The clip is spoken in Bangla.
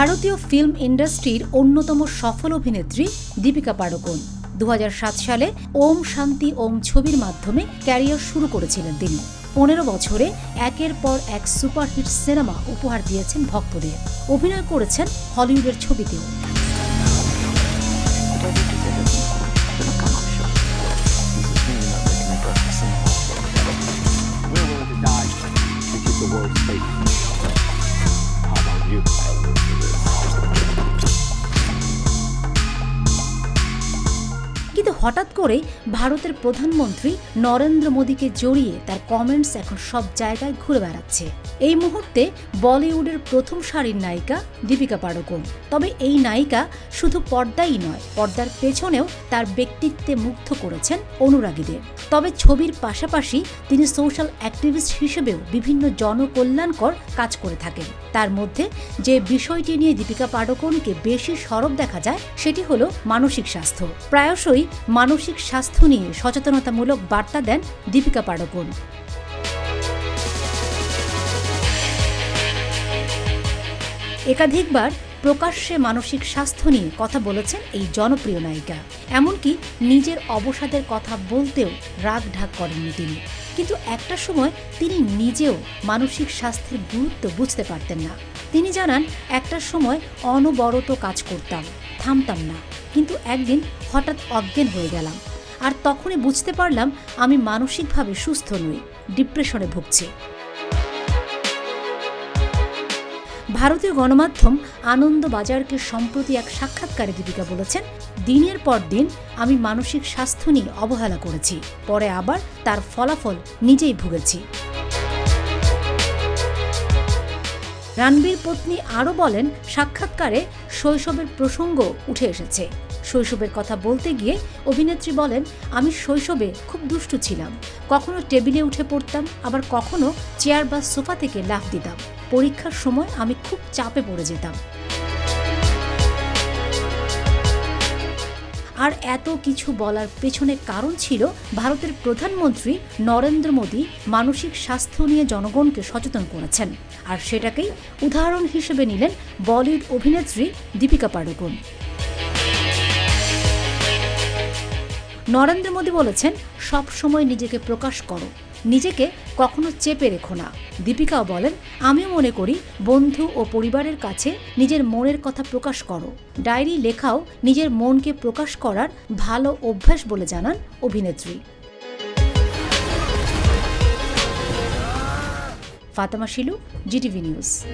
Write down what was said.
ভারতীয় ফিল্ম ইন্ডাস্ট্রির অন্যতম সফল অভিনেত্রী দীপিকা পাড়ুকোন। দু হাজার সাত সালে ওম শান্তি ওম ছবির মাধ্যমে ক্যারিয়ার শুরু করেছিলেন তিনি। পনেরো বছরে একের পর এক সুপারহিট সিনেমা উপহার দিয়েছেন ভক্তদের। অভিনয় করেছেন হলিউডের ছবিতেও। কিন্তু হঠাৎ করে ভারতের প্রধানমন্ত্রী নরেন্দ্র মোদীকে জড়িয়ে তার কমেন্টস এখন সব জায়গায় ঘুরে বেড়াচ্ছে। এই মুহূর্তে বলিউডের প্রথম সারির নায়িকা দীপিকা পাড়ুকোন। তবে এই নায়িকা শুধু পর্দাই নয়, পর্দার পেছনেও তার ব্যক্তিত্বে মুগ্ধ করেছেন অনুরাগীদের। তবে ছবির পাশাপাশি তিনি সোশ্যাল অ্যাক্টিভিস্ট হিসেবেও বিভিন্ন জনকল্যাণকর কাজ করে থাকেন। তার মধ্যে যে বিষয়টি নিয়ে দীপিকা পাড়ুকোনকে বেশি সরব দেখা যায়, সেটি হলো মানসিক স্বাস্থ্য। প্রায়শই মানসিক স্বাস্থ্য নিয়ে সচেতনতামূলক বার্তা দেন দীপিকা পাড়ুকোন। একাধিকবার প্রকাশ্যে মানসিক স্বাস্থ্য নিয়ে কথা বলেছেন এই জনপ্রিয় নায়িকা। এমনকি নিজের অবসাদের কথা বলতেও রাগ ঢাক করেননি তিনি। কিন্তু একটা সময় তিনি নিজেও মানসিক স্বাস্থ্যের গুরুত্ব বুঝতে পারতেন না। তিনি জানান, একটা সময় অনবরত কাজ করতাম, থামতাম না। কিন্তু একদিন হঠাৎ অজ্ঞান হয়ে গেলাম। আর তখনই বুঝতে পারলাম আমি মানসিকভাবে সুস্থ নই, ডিপ্রেশনে ভুগছি। ভারতীয় গণমাধ্যম আনন্দ বাজারকে সম্প্রতি এক সাক্ষাৎকারে দীপিকা বলেছেন, দিনের পর দিন আমি মানসিক স্বাস্থ্য নিয়ে অবহেলা করেছি, পরে আবার তার ফলাফল নিজেই ভুগেছি। রানবীর পত্নী আরও বলেন, সাক্ষাৎকারে শৈশবের প্রসঙ্গ উঠে এসেছে। শৈশবের কথা বলতে গিয়ে অভিনেত্রী বলেন, আমি শৈশবে খুব দুষ্টু ছিলাম। কখনো টেবিলে উঠে পড়তাম, আবার কখনো চেয়ার বা সোফা থেকে লাফ দিতাম। পরীক্ষার সময় আমি খুব চাপে পড়ে যেতাম। আর এত কিছু বলার পেছনে কারণ ছিল ভারতের প্রধানমন্ত্রী নরেন্দ্র মোদী মানসিক স্বাস্থ্য নিয়ে জনগণকে সচেতন করেছেন। আর সেটাকেই উদাহরণ হিসেবে নিলেন বলিউড অভিনেত্রী দীপিকা পাড়ুকোন। নরেন্দ্র মোদী বলেছেন, সবসময় নিজেকে প্রকাশ করো। নিজেকে কখনো চেপে রেখো না। দীপিকাও বলেন, আমিও মনে করি বন্ধু ও পরিবারের কাছে নিজের মনের কথা প্রকাশ করো। ডায়েরি লেখাও নিজের মনকে প্রকাশ করার ভালো অভ্যাস বলে জানান অভিনেত্রী। Fatema Shilu, GTV news.